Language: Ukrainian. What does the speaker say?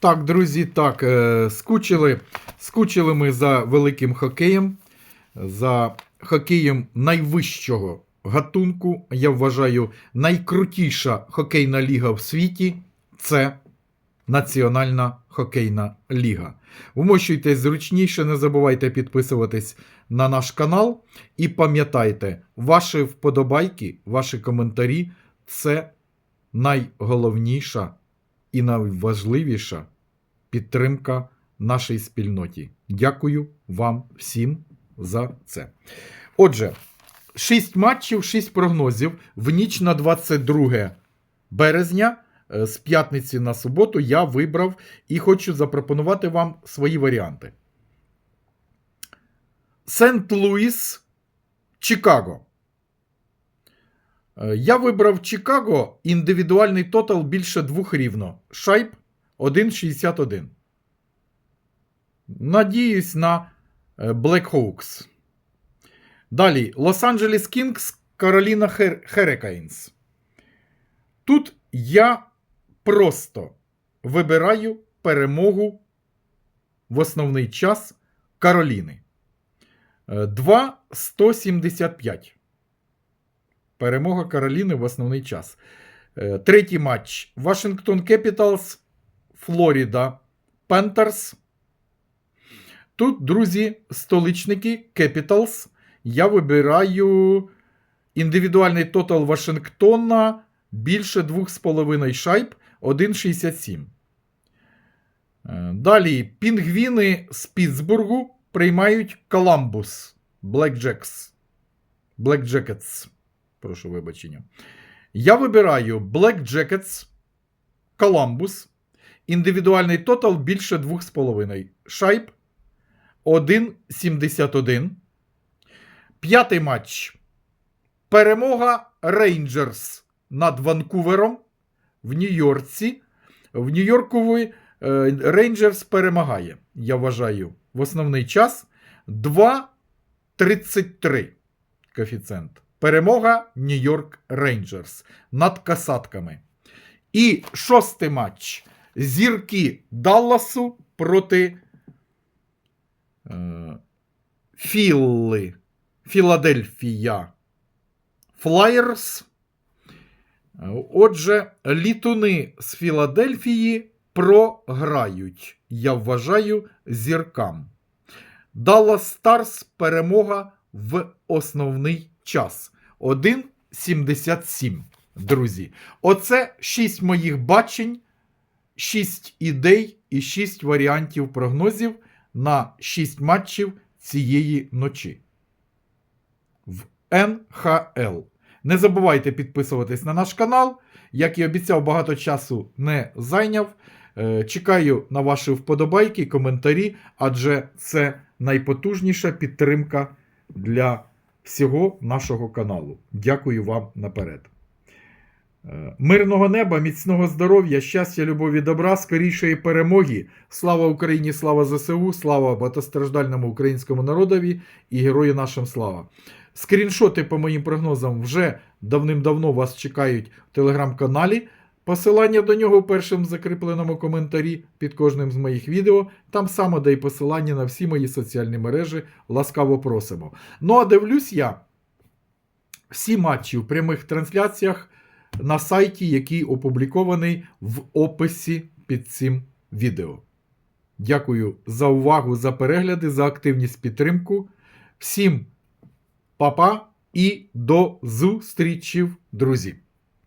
Так, друзі, так, е, скучили, скучили ми за великим хокеєм, за хокеєм найвищого гатунку. Я вважаю, найкрутіша хокейна ліга в світі це Національна хокейна ліга. Вмощуйтесь зручніше, не забувайте підписуватись на наш канал. І пам'ятайте, ваші вподобайки, ваші коментарі це найголовніша і найважливіша підтримка нашій спільноті. Дякую вам всім за це. Отже, 6 матчів, 6 прогнозів в ніч на 22 березня. е, З п'ятниці на суботу я вибрав і хочу запропонувати вам свої варіанти. Сент-Луіс, Чикаго. Е, Я вибрав Чикаго індивідуальний тотал більше двох рівно. Шайб 1,61. Надіюсь на е, Black Hawks. Далі Лос-Анджелес Кінгс, Кароліна Херекайнс. Тут я просто вибираю перемогу в основний час Кароліни. Е, 2,175. Перемога Кароліни в основний час. Е, Третій матч. Вашингтон Кепіталс, Флоріда Пентерс. Тут, друзі, столичники Кепіталс. Я вибираю індивідуальний тотал Вашингтона більше 2,5 шайб 1,67. Е, Далі пінгвіни з Пітсбургу приймають Коламбус. Blackjacks. Blackjackets. Прошу вибачення. Я вибираю Black Jackets, Columbus, індивідуальний тотал більше 2,5 шайб 1,71. П'ятий матч. Перемога Рейнджерс над Ванкувером в Нью-Йорці. В Нью-Йорку Рейнджерс перемагає, я вважаю, в основний час 2,33 коефіцієнт. Перемога Нью-Йорк Рейнджерс над касатками. І шостий матч. Зірки Далласу проти е, Філли. Філадельфія. Флаєрс. Отже, літуни з Філадельфії програють, я вважаю, зіркам. Даллас Старс перемога в основний час. 1,77. Друзі. Оце 6 моїх бачень, 6 ідей і 6 варіантів прогнозів на 6 матчів цієї ночі. В НХЛ. Не забувайте підписуватись на наш канал. Як і обіцяв, багато часу не зайняв. Е, Чекаю на ваші вподобайки, коментарі, адже це найпотужніша підтримка для всього нашого каналу. Дякую вам наперед. Е, Мирного неба, міцного здоров'я, щастя, любові, добра, скорішої перемоги. Слава Україні, слава ЗСУ, слава багатостраждальному українському народові і герою нашим слава. Скріншоти по моїм прогнозам вже давним-давно вас чекають в телеграм-каналі. Посилання до нього в першому закріпленому коментарі під кожним з моїх відео. Там само де й посилання на всі мої соціальні мережі. Ласкаво просимо. Ну а дивлюсь я всі матчі в прямих трансляціях на сайті, який опублікований в описі під цим відео. Дякую за увагу, за перегляди, за активність підтримку. Всім па-па і до зустрічів, друзі!